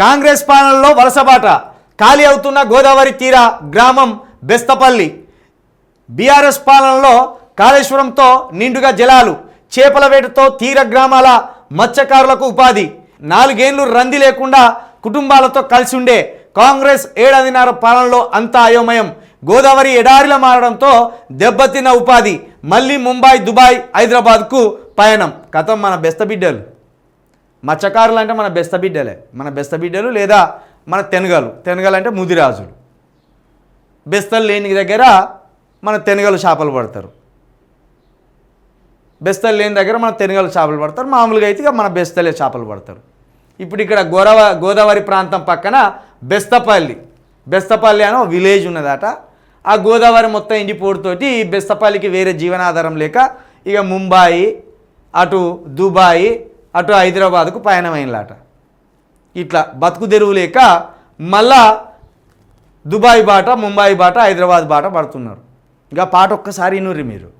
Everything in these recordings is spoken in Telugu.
కాంగ్రెస్ పాలనలో వలసబాట ఖాళీ అవుతున్న గోదావరి తీర గ్రామం బెస్తపల్లి. బీఆర్ఎస్ పాలనలో కాళేశ్వరంతో నిండుగా జలాలు. చేపల వేటతో తీర గ్రామాల మత్స్యకారులకు ఉపాధి. నాలుగేళ్ళు రంది లేకుండా కుటుంబాలతో కలిసి ఉండే కాంగ్రెస్ ఏడాదిన్నర పాలనలో అంతా అయోమయం. గోదావరి ఎడారిల మారడంతో దెబ్బతిన్న ఉపాధి. మళ్ళీ ముంబై దుబాయ్ హైదరాబాద్కు పయనం. కథం మన బెస్త బిడ్డలు. మత్స్యకారులు అంటే మన బెస్త బిడ్డలే. మన బెస్త బిడ్డలు లేదా మన తెనగలు. తెనగలు అంటే ముదిరాజులు. బెస్తలు లేని దగ్గర మన తెనగలు చేపలు పడతారు. బెస్తలు లేని దగ్గర మన తెనగలు చేపలు పడతారు. మామూలుగా అయితే ఇక మన బెస్తలే చేపలు పడతారు. ఇప్పుడు ఇక్కడ గోదావ గోదావరి ప్రాంతం పక్కన బెస్తపల్లి. బెస్తపల్లి అని ఒక విలేజ్ ఉన్నదట. ఆ గోదావరి మొత్తం ఎండిపోటుతోటి ఈ బెస్తపల్లికి వేరే జీవనాధారం లేక ఇక ముంబాయి అటు దుబాయ్ అటు హైదరాబాద్కు పయనమైనలాట ఇట్లా బతుకు తెరువు లేక మళ్ళా దుబాయ్ బాట ముంబాయి బాట హైదరాబాద్ బాట పడుతున్నారు. ఇంకా పాట ఒక్కసారి వినుర్రి మీరు.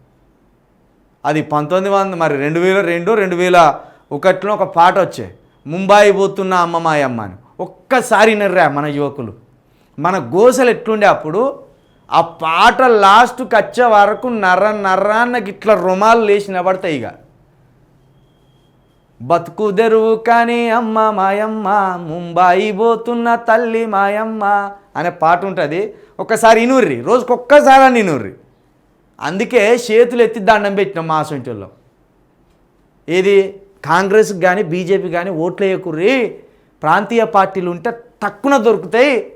అది పంతొమ్మిది వందల మరి రెండు వేల రెండు రెండు వేల ఒకటిలో ఒక పాట వచ్చే ముంబాయి పోతున్న అమ్మ మాయమ్మ అని. ఒక్కసారి వినర్రా మన యువకులు. మన గోసలు ఎట్లుండే అప్పుడు ఆ పాట లాస్ట్కి వచ్చే వరకు నర్ర నర్రాన్నకి ఇట్లా రుమాలు లేచి నిలబడతాయి ఇక. బతుకుదెరువు కానీ అమ్మ మాయమ్మ ముంబాయి పోతున్న తల్లి మాయమ్మ అనే పాట ఉంటుంది. ఒక్కసారి ఇనుర్రి రోజుకొక్కసారి అని ఇనుర్రి. అందుకే చేతులు ఎత్తి దండం పెట్టినాం మా సొంటిలో ఏది? కాంగ్రెస్కి కానీ బీజేపీ కానీ ఓట్లు వేయకుర్రి. ప్రాంతీయ పార్టీలు ఉంటే తక్కువ దొరుకుతాయి.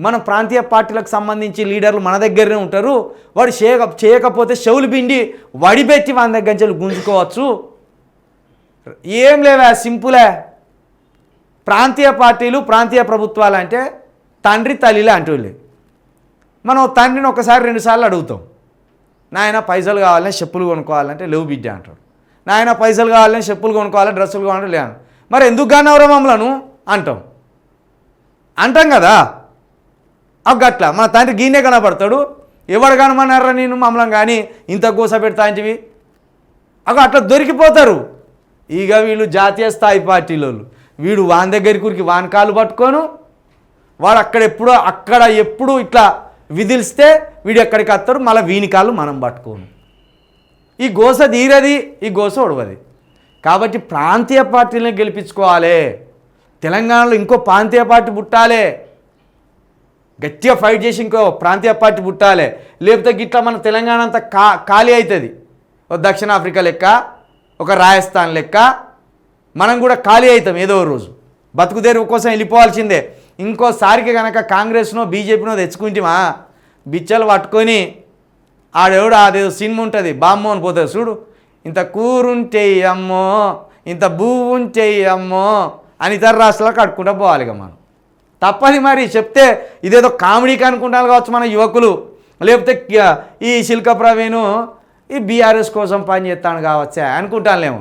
మన ప్రాంతీయ పార్టీలకు సంబంధించి లీడర్లు మన దగ్గరనే ఉంటారు. వాడు చేయక చేయకపోతే చెవులు పిండి వడిపెట్టి మన దగ్గర నుంచి గుంజుకోవచ్చు. ఏం లేవా సింపులే. ప్రాంతీయ పార్టీలు ప్రాంతీయ ప్రభుత్వాలు అంటే తండ్రి తల్లిలే లాంటి మనం తండ్రిని ఒకసారి రెండుసార్లు అడుగుతాం. నాయన పైసలు కావాలని చెప్పులు కొనుక్కోవాలంటే లేవు బిడ్డ అంటాడు. నాయన పైసలు కావాలని చెప్పులు కొనుక్కోవాలి డ్రెస్సులు కొనాలి లేను మరి ఎందుకు కానవరా మమ్మలను? అంటాం. అంటాం కదా. అవి మన తండ్రి గీనే కనబడతాడు. ఎవడు కనమన్నారా నేను మమ్మల్ని కానీ? ఇంత గోస పెడతా అంటివి. అగో అట్లా దొరికిపోతారు. ఇక వీళ్ళు జాతీయ స్థాయి పార్టీలోళ్ళు. వీడు వాని దగ్గరికి ఊరికి వాని కాలు పట్టుకోను. వాడు అక్కడ ఎప్పుడో అక్కడ ఎప్పుడు ఇట్లా విధిలిస్తే వీడు ఎక్కడికి వస్తారు మళ్ళీ వీనికాలు మనం పట్టుకోను. ఈ గోస తీరది ఈ గోస ఒడవది. కాబట్టి ప్రాంతీయ పార్టీలను గెలిపించుకోవాలి. తెలంగాణలో ఇంకో ప్రాంతీయ పార్టీ పుట్టాలి. గట్టిగా ఫైట్ చేసి ఇంకో ప్రాంతీయ పార్టీ పుట్టాలి. లేకపోతే గిట్లా మన తెలంగాణ అంతా కా ఖాళీ అవుతుంది దక్షిణాఫ్రికా లెక్క. ఒక రాజస్థాన్ లెక్క మనం కూడా ఖాళీ అవుతాం ఏదో రోజు. బతుకు తెరువు కోసం వెళ్ళిపోవాల్సిందే. ఇంకోసారికి కనుక కాంగ్రెస్నో బీజేపీనో తెచ్చుకుంటామా? బిచ్చలు పట్టుకొని ఆడెవడు అదేదో సినిమా ఉంటుంది బామ్మో అని పోతుంది చూడు. ఇంత కూరుంటే అమ్మో ఇంత ఉంటే అమ్మో అని ఇతర రాష్ట్రాలకు కట్టుకుంటూ పోవాలి ఇక మనం. తప్పని మరి చెప్తే ఇదేదో కామెడీకి అనుకుంటాను కావచ్చు మన యువకులు. లేకపోతే ఈ శిల్క ప్రవీణ్ ఈ బీఆర్ఎస్ కోసం పని చేస్తాను కావచ్చా? అనుకుంటానులేము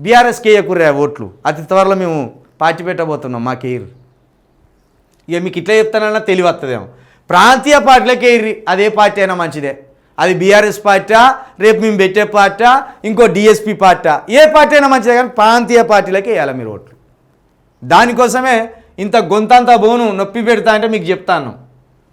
బీఆర్ఎస్కి వేయకుర్రా ఓట్లు? అతి త్వరలో మేము పార్టీ పెట్టబోతున్నాం మాకేరు ఇక మీకు ఇట్లా చెప్తానన్నా తెలివి వస్తుందేమో ప్రాంతీయ పార్టీలకే ఇర్రి అదే పార్టీ అయినా మంచిదే. అది బీఆర్ఎస్ పార్టీ రేపు మేము పెట్టే పార్టీ ఇంకో డిఎస్పీ పార్టీ ఏ పార్టీ అయినా మంచిదే కానీ ప్రాంతీయ పార్టీలకే వేయాలి మీరు ఓట్లు. దానికోసమే ఇంత గొంతంత బోను నొప్పి పెడతా అంటే మీకు చెప్తాను.